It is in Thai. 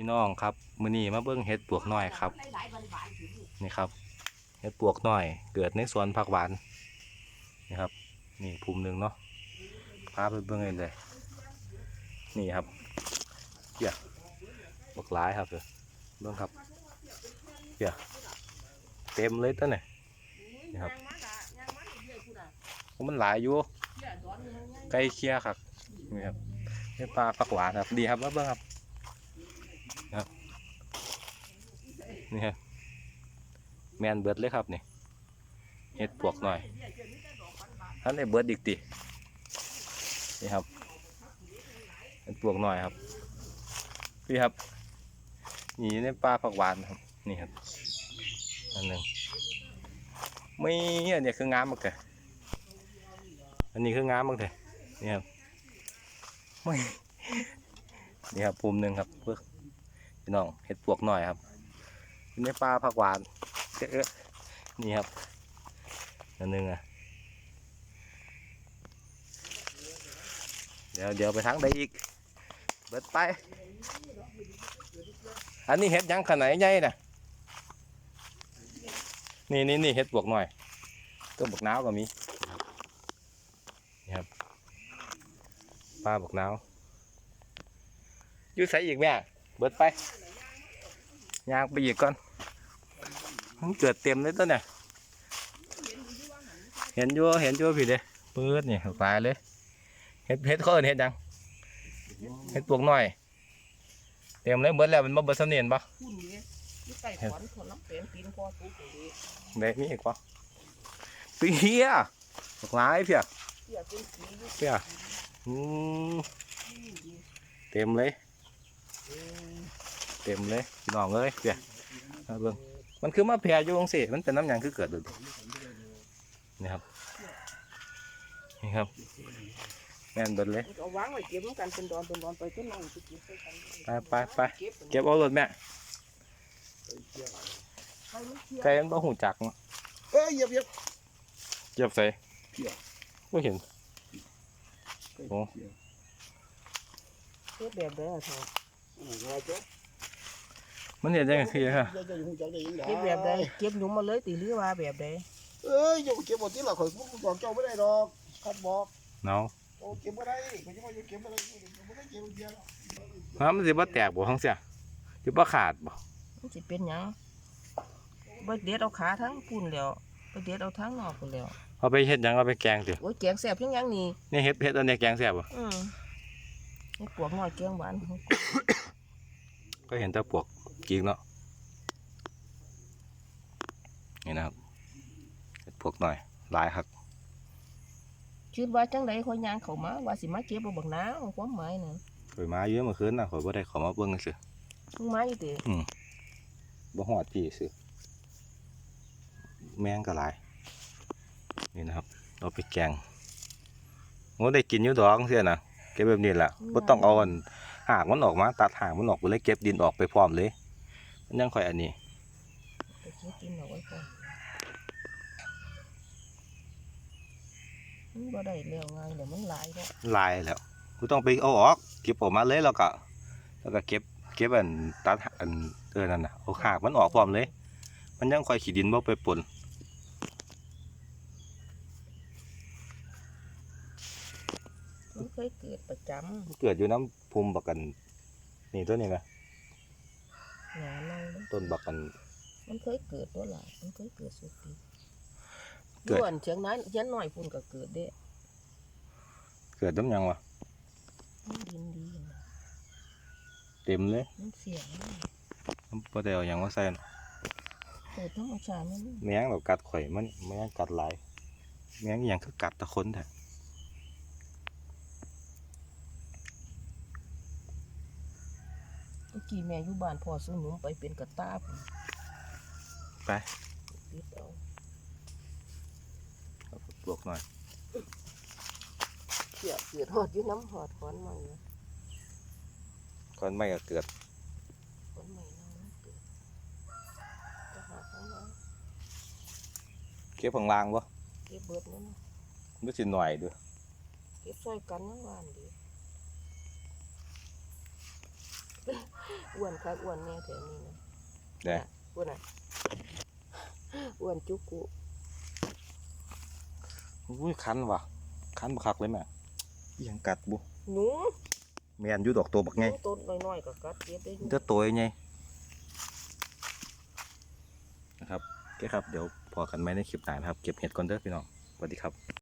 พี่น้องครับมื้อนี้มาเบิ่งเห็ดปวกน้อยครับ นี่ครับ เห็ดปวกน้อย เกิดในสวนผักหวานนี่ครับ นี่ภูมิหนึ่งเนาะพาไปเบิ่งเลย นี่ครับเกี่ยบกหลายครับเด้อเบิ่งครับเกี่ยเต็มเลยตั้งเนี่ยนี่ครับมันหลายอยู่ใกล้เคียครับนี่ครับเห็ดปลาผักหวานครับดีครับมาเบิ่งครับ นี่ครับแมนเบิดเลยครับนี่เฮ็ดปวกหน่อยท่านไอ้เบิดอีกตินี่ครับเฮ็ดปวกหน่อยครับพี่ครับนี่ในปลาผักหวานครับนี่ครับอันหนึ่งไม่อันนี้คืองามมากเลยอันนี้คืองามมากเลยนี่ครับไม่นี่ครับภูมิหนึ่งครับเพื่อ พี่น้องเฮ็ดปวกหน่อยครับอยู่ในปลาผักหวานเอ๊ะนี่ครับอันหนึงอะเดี๋ยวเดี๋ยวไปทางใดอีกเบิดไป อันนี้เห็ดยังขนาดใหญ่น่ะนี่นี่นี่เห็ดปวกหน่อยตัวบวกน้าวก็มีนี่ครับปลาบวกน้าวอยู่ใส่อีกแม่ เบิดไปยางไปอีกก่อนมันเกิดเต็มเลยตัวเนี่ยเห็นอยู่เห็นอยู่พี่เด้ปื๊ดนี่ตายเลยเห็ดเห็ดเขาเอิ้นเห็ดหยังเห็ดปวกน้อย เต็มเลยเบิดแล้วมันบ่เบิดเสนียนปะคุณนี่ที่ไต่ขอนคนน้ำเป็นปีนพอทุกอย่างนี้ได้มีอีกปะเพียบักหลายเพียเกี่ยวเป็นสีอยู่เพียอืมเต็มเลย เต็มเลยพี่น้องเอ้ยเพียเอาเบิ่งมันคือมาแพร่อยู่จังซี่มันเป็นน้ำหยังคือเกิดดูดินี่ครับนี่ครับแม่นเบิดเลยเอาวางไว้เก็บเหมือนกันเป็นดอนเป็นดอนไปต้นน้องไปเก็บใส่กันไปไปไปเก็บเก็บเอารถแม่ไปมันเกี่ยวไก่มันบ่หูจักเนาะเอ้ยเหยียบเหยียบเก็บใส่เพี้ยบ่เห็นโอ้เก็บแบบใดอะเธออ่าว่าจ้ะ มันเห็นยังไงคือฮะจะจะอยู่จักได้ยังไงเก็บแบบใดเก็บหนุ่มมาเลยตีหรือว่าแบบใดเอ้ยอย่าเก็บหมดที่หลักข่อยบอกเจ้าไม่ได้ดอกคัดบอกเนาะโอ้เก็บไม่ได้ข่อยจะมาอยู่เก็บไม่ได้ไม่ได้เก็บเดียวฮะมันสิบ่แตกบ่ทั้งเสียสิบ่ขาดบ่มันสิเป็นหยังไปเด็ดเอาขาทั้งปุ่นแล้วไปเด็ดเอาทั้งนอกพุ่นแล้วเอาไปเฮ็ดหยังเอาไปแกงสิโอ้ยแกงแซ่บยังยังนี่นี่เฮ็ดเฮ็ดอันนี้แกงแซ่บบ่อืมนี่ ปวกน้อยแกงหวานก็เห็นแต่ปวกกีกเนาะนี่นะครับเฮ็ดปวกหน่อยหลายครับคิดว่าจังไดข่อยย่างเข้ามาว่าสิมาเก็บเอาบักน้าวความหมายน่ะข่อยมาเยอะเมื่อคืนน่ะข่อยบ่ได้เข้ามาเบิ่งซื่อเพิ่งมาอยู่ติบ่ฮอดพี่ซื่อแมงก็หลาย นี่นะครับ เอาไปแกงโอ้ได้กินอยู่ดอกเสียน่ะเก็บแบบนี้แหละบ่ต้องเอาอันหากมันออกมา ตัดหากมันออกไปเลยเก็บดินออกไปพร้อมเลย มันยังค่อยอันนี้ไปเก็บกินเอาไว้ก่อนมันบ่ได้แล้วง่ายเดี๋ยวมันหลายแล้วลายแล้วกูต้องไปเอาออก เก็บออกมาเลยแล้วก็ แล้วก็เก็บเก็บอันตัดอันเออนั่นน่ะเอาหากมันออกพร้อมเลย มันยังค่อยขี้ดินบ่ไปปน มัน เคยเกิดประจำเกิดอยู่น้ำภูมิบักกันนี่ตัวนี้ไหมหนาเน่ามันต้นบักกัน มันเคยเกิดตัวหลายมันเคยเกิดสุดปีเกิดย้วนเชียงนั้นเชียงน้อยพุ่นก็เกิดเด้เกิดน้ำหยังวะมันดินดีนะเต็มเลยมันเสียงมันมันบ่ได้เอาหยังมาใส่เนาะเกิดธรรมชาติมันแมงแบบกัดข่อยมันแมงกัดหลายแมงอหย่างคือกัดแตะคนแท้ เมื่อ กี้แม่อยู่บ้านพ่อซื้อหนุ่มไปเป็นกระตาพุ่นไปติดเอาเอาปลวกหน่อยเสียเกิดหอดอยู่น้ำหอดขอนใหม่นะก่อนไม่ก็เกิดขอนใหม่เน่ามันเกิดจะหาข้างในเก็บข้างล่างบ่เก็บเบิดนั่นนะมันสิหน่อยเด้วยเก็บซอยกันนั่งวานดี อ้วนครับอ้วนแน่แถวนี้นะเด้ออ้วนอะอ้วนจุกกุอุ้ยคันว่ะ คันบักคักเลยแม่อิหยังกัดบุหนูแม่นอยู่ดอกตัวบักหไงนูต้นน้อยๆก็กัดเก็บได้อยู่เจะตัวไงนะครับโอเคครับ เดี๋ยวพอกันไหมในคลิปหน้านะครับ เก็บเห็ดก่อนเด้อพี่น้องสวัสดีครับ